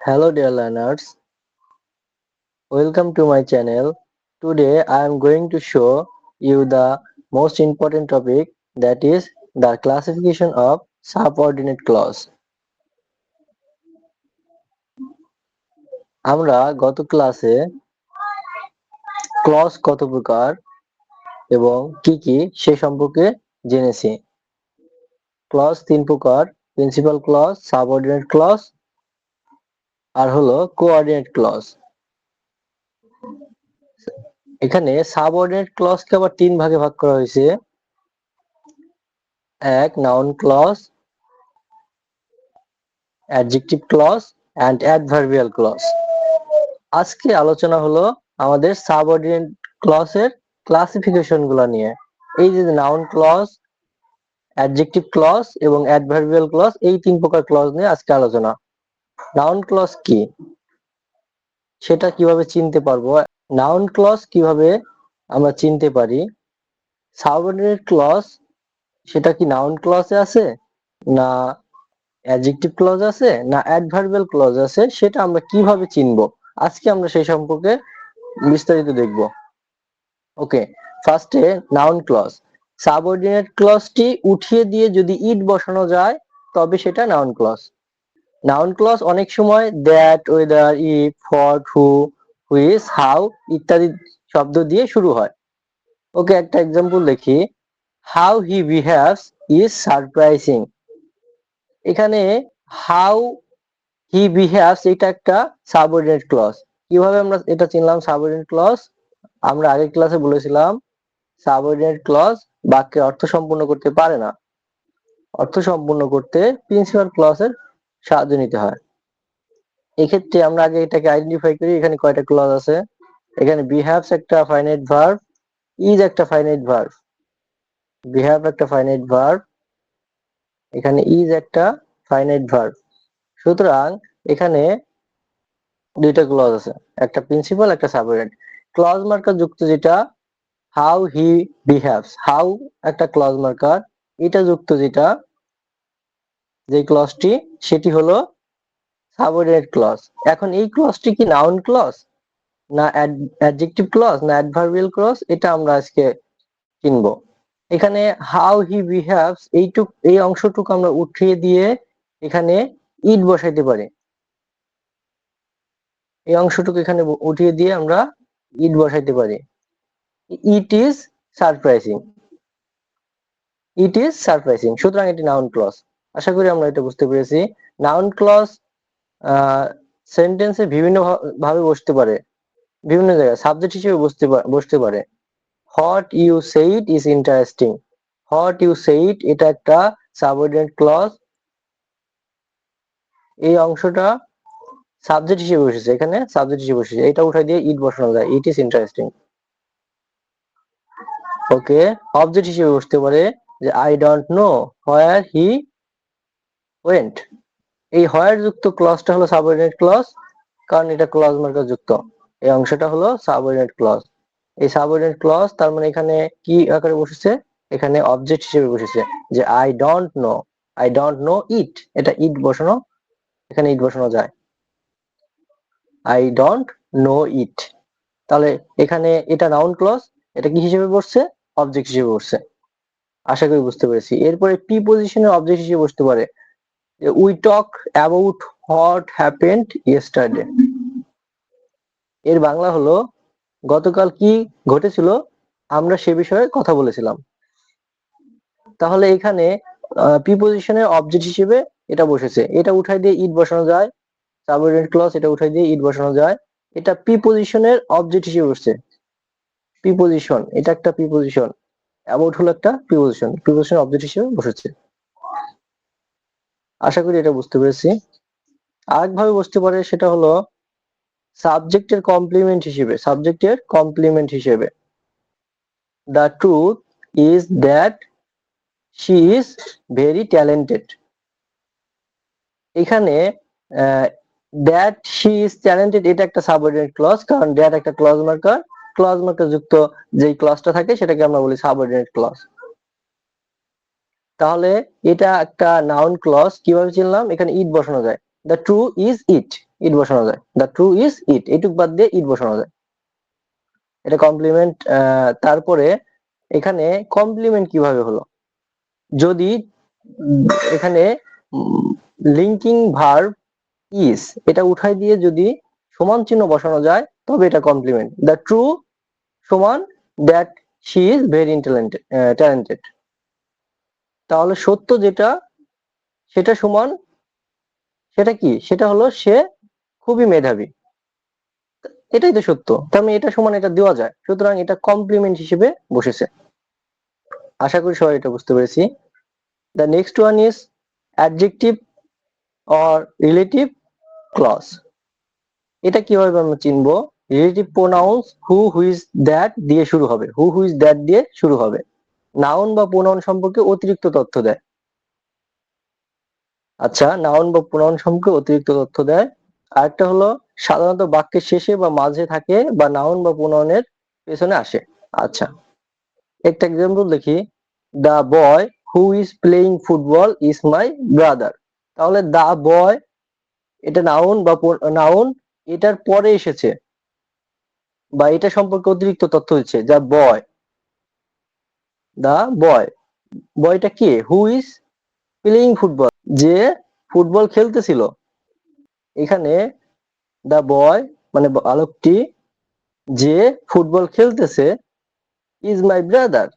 Hello dear learners, welcome to my channel. Today I am going to show you the most important topic that is the classification of subordinate clause. আমরা গত ক্লাসে clause কত প্রকার এবং কি কি সে সম্পর্কে জেনেছি ক্লজ তিন প্রকার প্রিন্সিপাল ক্লজ সাবঅর্ডিনেট ক্লজ আর হলো কোঅর্ডিনেট ক্লজ এখানে সাবঅর্ডিনেট ক্লজকে আবার তিন ভাগে ভাগ করা হয়েছে। এক noun clause adjective clause and adverbial clause আজকে আলোচনা হলো আমাদের সাবঅর্ডিনেট ক্লজের ক্লাসিফিকেশনগুলো নিয়ে। এই যে নাউন ক্লজ অ্যাডজেক্টিভ ক্লজ এবং অ্যাডভার্বিয়াল ক্লজ এই তিন প্রকার ক্লজ নিয়ে আজকে আলোচনা। নাউন ক্লজ কি? সেটা কীভাবে চিনতে পারব? নাউন ক্লজ কীভাবে আমরা চিনতে পারি? সাবঅর্ডিনেট ক্লজ সেটা কি নাউন ক্লজে আছে? না অ্যাডজেক্টিভ ক্লজ আছে? না অ্যাডভার্বিয়াল ক্লজ আছে? সেটা আমরা কীভাবে চিনবো? আজকে আমরা সেই সম্পর্কে বিস্তারিত দেখব। ওকে ফার্স্টে নাউন ক্লজ সাবঅর্ডিনেট ক্লজটি উঠিয়ে দিয়ে যদি ইট বসানো যায়, তবে সেটা নাউন ক্লজ নাউন ক্লজ অনেক সময় that whether if for who whose how ইত্যাদি শব্দ দিয়ে শুরু হয়। ওকে একটা এক্সাম্পল দেখি। How he behaves is surprising এখানে হাউ হি বিহেভস এটা একটা সাবঅর্ডিনেট ক্লজ কীভাবে আমরা এটা চিনলাম সাবঅর্ডিনেট ক্লজ আমরা আগের ক্লাসে বলেছিলাম সাবঅর্ডিনেট ক্লজ বাক্যের অর্থ সম্পূর্ণ করতে পারে না। অর্থ সম্পূর্ণ করতে প্রিন্সিপাল ক্লজের সাহায্য নিতে হয়। এক্ষেত্রে আমরা আগে এটাকে আইডেন্টিফাই করি, এখানে কয়টা ক্লজ আছে? এখানে বিহেভস একটা ফাইনাইট ভার্ব ইজ একটা ফাইনাইট ভার্ব বিহেভ একটা ফাইনাইট ভার্ব এখানে ইজ একটা ফাইনাইট ভার্ব সুতরাং এখানে দুইটা ক্লজ আছে, একটা প্রিন্সিপাল একটা সাবঅর্ডিনেট ক্লজ মার্কার যুক্ত যেটা হাউ হি বিহেভস হাউ একটা ক্লজ মার্কার এটা যুক্ত যেটা যে ক্লজটি সেটি হলো সাবঅর্ডিনেট ক্লজ এখন এই ক্লজটি কি নাউন ক্লজ না অ্যাডজেক্টিভ ক্লজ না অ্যাডভার্বিয়াল ক্লজ এটা আমরা আজকে চিনব এখানে হাউ হি বিহেভস এইটুক, এই অংশটুকু আমরা উঠিয়ে দিয়ে এখানে ইট বসাইতে পারি। এই অংশটুকু এখানে উঠিয়ে দিয়ে আমরা ইট বসাইতে পারি। It is surprising it is surprising সুতরাং এটি নাউন ক্লজ আশা করি আমরা এটা বুঝতে পেরেছি। নাউন ক্লজ সেন্টেন্সে বিভিন্ন ভাবে বসতে পারে। বিভিন্ন জায়গায় সাবজেক্ট হিসেবে বসতে বসতে পারে। What you said is interesting what you said এটা একটা সাবঅর্ডিনেট ক্লজ এই অংশটা সাবজেক্ট হিসেবে বসেছে। এখানে সাবজেক্ট হিসেবে বসেছে। এটা উঠাই দিয়ে ইট বসানো যায়। It is interesting okay object হিসেবে বসতে পারে যে I don't know where he went এই হোয়ার যুক্ত ক্লজটা হলো সাবঅর্ডিনেট ক্লজ কারণ এটা ক্লজ মার্কার যুক্ত। এই অংশটা হলো সাবঅর্ডিনেট ক্লজ এই সাবঅর্ডিনেট ক্লজ তার মানে এখানে কি আকারে বসেছে? এখানে অবজেক্ট হিসেবে বসেছে, যে I don't know I don't know it এটা ইট বসানো, এখানে ইট বসানো যায়। আই ডোন্ট নো ইট তাহলে এখানে এটা নাউন ক্লজ এটা কি হিসেবে বসছে? অবজেক্ট হিসেবে বসছে। আশা করি বুঝতে পেরেছি। এরপরে পি পজিশনের অবজেক্ট হিসেবে বসতে পারে। We talk about what happened yesterday এর বাংলা হলো, গতকাল কি ঘটেছিল? আমরা সে বিষয়ে কথা বলেছিলাম। তাহলে এখানে পি পজিশনের অবজেক্ট হিসেবে এটা বসেছে। এটা উঠাই দিয়ে ইট বসানো যায়। সাবঅর্ডিনেট ক্লজ এটা উঠাই দিয়ে ইট বসানো যায়। এটা পি পজিশনের অবজেক্ট হিসেবে বসছে। পি পজিশন এটা একটা পি পজিশন অ্যাবাউট হলো একটা preposition preposition object হিসেবে বসেছে। আশা করি এটা বুঝতে পেরেছি। আরেকভাবে বুঝতে পারে সেটা হলো সাবজেক্টের কমপ্লিমেন্ট হিসেবে, সাবজেক্টের কমপ্লিমেন্ট হিসেবে। The truth is that she is very talented এখানে দ্যাট শি ইজ ট্যালেন্টেড এটা একটা সাবঅর্ডিনেট ক্লজ কারণ দ্যাট একটা ক্লজ মার্কার ক্লজ মার্কার যুক্ত যেই ক্লজটা থাকে, সেটাকে আমরা বলি সাবঅর্ডিনেট ক্লজ তাহলে এটা একটা নাউন ক্লজ কীভাবে চিনলাম? এখানে ইট বসানো যায়। The true is it it বসানো যায়। দ্য ট্রু ইজ ইট এইটুক বাদ দিয়ে ইট বসানো যায়। এটা কমপ্লিমেন্ট তারপরে এখানে কমপ্লিমেন্ট কীভাবে হলো? যদি এখানে লিঙ্কিং ভার্ব ইজ এটা উঠাই দিয়ে যদি সমান চিহ্ন বসানো যায়, তবে এটা কমপ্লিমেন্ট দ্য ট্রু সমান that she is very talented তাহলে সত্য যেটা, সেটা সমান, সেটা কি? সেটা হলো সে খুবই মেধাবী। এটাই তো সত্য। তার মানে এটা সমান এটা দেওয়া যায়। সুতরাং এটা কমপ্লিমেন্ট হিসেবে বসেছে। আশা করি সবাই এটা বুঝতে পেরেছি। The next one is adjective or relative clause এটা কীভাবে আমরা চিনবো? Relative pronouns who whose that দিয়ে শুরু হবে। হু হুইজ দ্যাট দিয়ে শুরু হবে। নাউন বা প্রোনাউন সম্পর্কে অতিরিক্ত তথ্য দেয়। আচ্ছা নাউন বা প্রোনাউন সম্পর্কে অতিরিক্ত তথ্য দেয়। আরেকটা হলো, সাধারণত বাক্যের শেষে বা মাঝে থাকে বা নাউন বা প্রোনাউনের পেছনে আসে। আচ্ছা একটা এক্সাম্পল দেখি। The boy who is playing football is my brother. তাহলে দা বয় এটা নাউন বা নাউন, এটার পরে এসেছে বা এটা সম্পর্কে অতিরিক্ত তথ্য দিচ্ছে যা বয় দা বয়। বয়টা কে? হু ইজ প্লেইং ফুটবল যে ফুটবল খেলতেছিল। এখানে দা বয় মানে বালকটি, যে ফুটবল খেলতেছে ইজ মাই ব্রাদার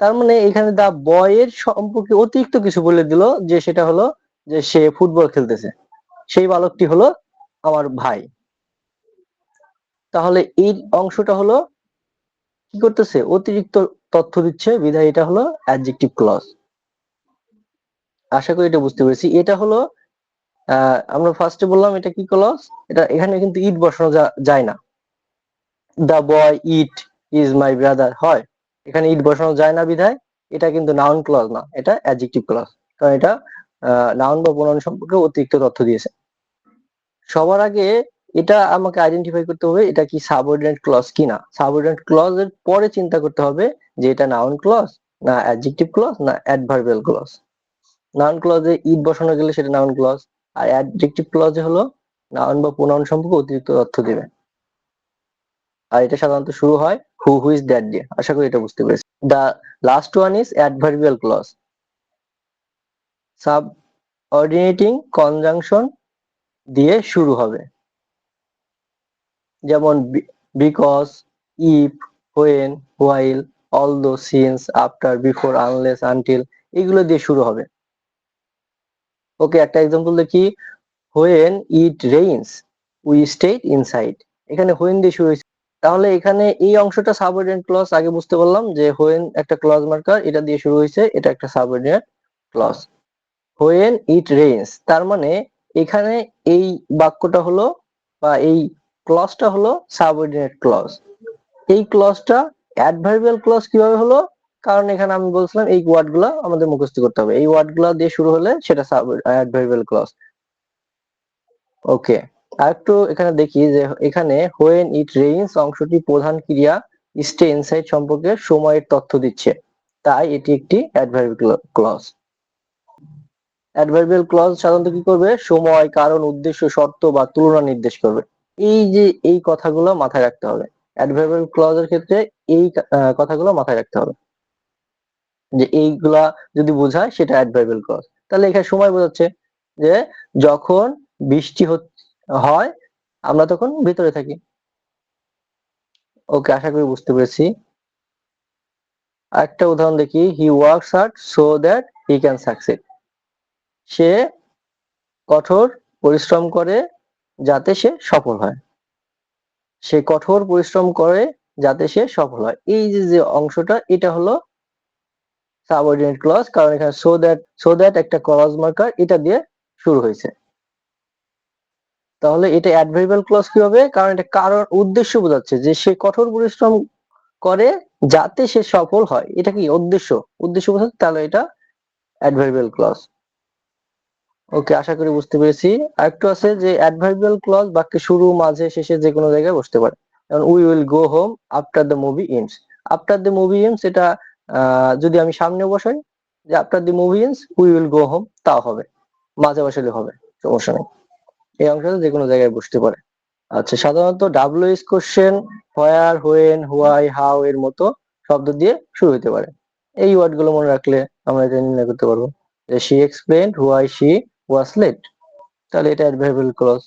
তার মানে এখানে দা বয়ের সম্পর্কে অতিরিক্ত কিছু বলে দিল, যে সেটা হলো যে সে ফুটবল খেলতেছে। সেই বালকটি হলো আমার ভাই। তাহলে এই অংশটা হলো কি করতেছে? অতিরিক্ত তথ্য দিচ্ছে, বিধায় এটা হলো অ্যাডজেক্টিভ ক্লজ আশা করি এটা বুঝতে পেরেছি। এটা হলো আমরা ফার্স্টে বললাম এটা কি ক্লজ এটা এখানে কিন্তু ইট বসানো যায় না। দা বয় ইট ইজ মাই ব্রাদার হয়। এখানে ইট বসানো যায় না বিধায়, এটা কিন্তু নাউন ক্লজ না, এটা অ্যাডজেক্টিভ ক্লজ কারণ এটা নাউন বা প্রোনাউন সম্পর্কে অতিরিক্ত তথ্য দিয়েছে। সবার আগে এটা আমাকে আইডেন্টিফাই করতে হবে এটা কি সাবঅর্ডিনেট ক্লজ কিনা। সাবঅর্ডিনেট ক্লজ এর পরে চিন্তা করতে হবে যে এটা নাউন ক্লজ না অ্যাডজেক্টিভ ক্লজ না অ্যাডভার্বিয়াল ক্লজ নাউন ক্লজে ইট বসানো গেলে সেটা নাউন ক্লজ আর অ্যাডজেক্টিভ ক্লজে হলো নাউন বা প্রোনাউন সম্পর্কে অতিরিক্ত তথ্য দিবে। আর এটা সাধারণত শুরু হয় হু হু ইজ দ্যাট দিয়ে। আশা করি এটা বুঝতে পেরেছি। The last one is adverbial clause subordinating conjunction দিয়ে শুরু হবে। যেমন because if when while although since after before unless until এগুলো দিয়ে শুরু হবে। ওকে একটা এক্সাম্পল দেখি। When it rains we stay inside এখানে হোয়েন দিয়ে শুরু হয়েছে। তাহলে এখানে এই অংশটা সাবঅর্ডিনেট ক্লজ আগে বুঝতে পারলাম যে হোয়েন একটা ক্লজ মার্কার এটা দিয়ে শুরু হয়েছে, এটা একটা subordinate clause when it rains তার মানে এখানে এই বাক্যটা হলো বা এই ক্লজটা হলো সাবঅর্ডিনেট ক্লজ এই ক্লজটা অ্যাডভার্বিয়াল ক্লজ কীভাবে হলো? কারণ এখানে আমি বলছিলাম এই ওয়ার্ডগুলা আমাদের মুখস্থ করতে হবে। এই ওয়ার্ডগুলা দিয়ে শুরু হলে সেটা অ্যাডভার্বিয়াল ক্লজ ওকে আর একটু এখানে দেখি যে এখানে হোয়েন ইট রেইনস অংশটি প্রধান ক্রিয়া স্টে ইনসাইড সম্পর্কে সময়ের তথ্য দিচ্ছে। তাই এটি একটি অ্যাডভার্বিয়াল ক্লজ অ্যাডভার্বিয়াল ক্লজ সাধারণত কি করবে? সময়, কারণ, উদ্দেশ্য, শর্ত বা তুলনা নির্দেশ করবে। এই যে এই কথাগুলো মাথায় রাখতে হবে। অ্যাডভার্বিয়াল ক্লজের ক্ষেত্রে এই কথাগুলো মাথায় রাখতে হবে। যে এইগুলা যদি বোঝায় সেটা অ্যাডভার্বিয়াল ক্লজ তাহলে এখানে সময় বোঝাচ্ছে যে যখন বৃষ্টি হয়, আমরা তখন ভিতরে থাকি। ওকে, আশা করি বুঝতে পেরেছি। একটা উদাহরণ দেখি। He works hard so that he can succeed সে কঠোর পরিশ্রম করে যাতে সে সফল হয়। সে কঠোর পরিশ্রম করে যাতে সে সফল হয়। এই যে যে অংশটা, এটা হলো সাবঅর্ডিনেট ক্লজ কারণ এখানে সো দ্যাট সো দ্যাট একটা ক্লজ মার্কার এটা দিয়ে শুরু হয়েছে। তাহলে এটা অ্যাডভার্বিয়াল ক্লজ কি হবে? কারণ এটা কারণ উদ্দেশ্য বোঝাচ্ছে যে, সে কঠোর পরিশ্রম করে যাতে সে সফল হয়। এটা কি? উদ্দেশ্য। উদ্দেশ্য বোঝাচ্ছে তাহলে এটা অ্যাডভার্বিয়াল ক্লজ ওকে, আশা করি বুঝতে পেরেছি। আরেকটু আছে যে অ্যাডভার্বিয়াল ক্লজ বাক্যে শুরু, মাঝে, শেষে যে কোনো জায়গায় বসতে পারে। যেমন we will go home after the movie ends after the movie ends এটা যদি আমি সামনে বসাই, যে after the movie ends we will go home তাও হবে। মাঝে বসালে হবে, সমস্যা নেই। এই অংশটা যে কোনো জায়গায় বসতে পারে। আচ্ছা সাধারণত WS question where when why how এর মতো শব্দ দিয়ে শুরু হতে পারে। এই ওয়ার্ডগুলো মনে রাখলে আমরা এটা নির্ণয় করতে পারব। যে she explain why she was late তাহলে এটা অ্যাডভার্বিয়াল ক্লজ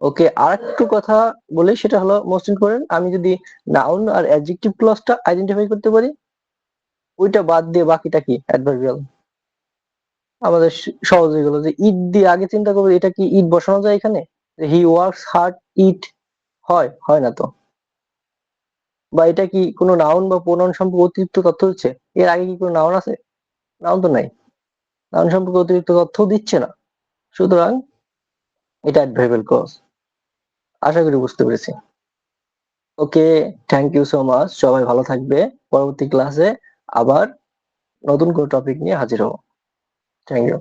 ওকে আর একটু কথা বলি, সেটা হলো মোস্ট ইম্পর্টেন্ট আমি যদি নাউন আর অ্যাডজেক্টিভ ক্লজটা আইডেন্টিফাই করতে পারি, ওইটা বাদ দিয়ে বাকিটা কি? অ্যাডভার্বিয়াল আমাদের সহজ হয়ে গেল যে ইট দিয়ে আগে চিন্তা করব, এটা কি ইট বসানো যায় এখানে? হি ওয়ার্কস হার্ড ইট হয় হয় না তো। বা এটা কি কোনো নাউন বা প্রোনাউন সম্পর্কে অতিরিক্ত তথ্য হচ্ছে এর আগে কি কোনো নাউন আছে? নাউন তো নাই। নাউন সম্পর্কে অতিরিক্ত তথ্য দিচ্ছে না। সুতরাং এটা অ্যাডভাইবেল কজ আশা করি বুঝতে পেরেছি। Okay thank you so much সবাই ভালো থাকবে। পরবর্তী ক্লাসে আবার নতুন কোনো টপিক নিয়ে হাজির হব। Thank you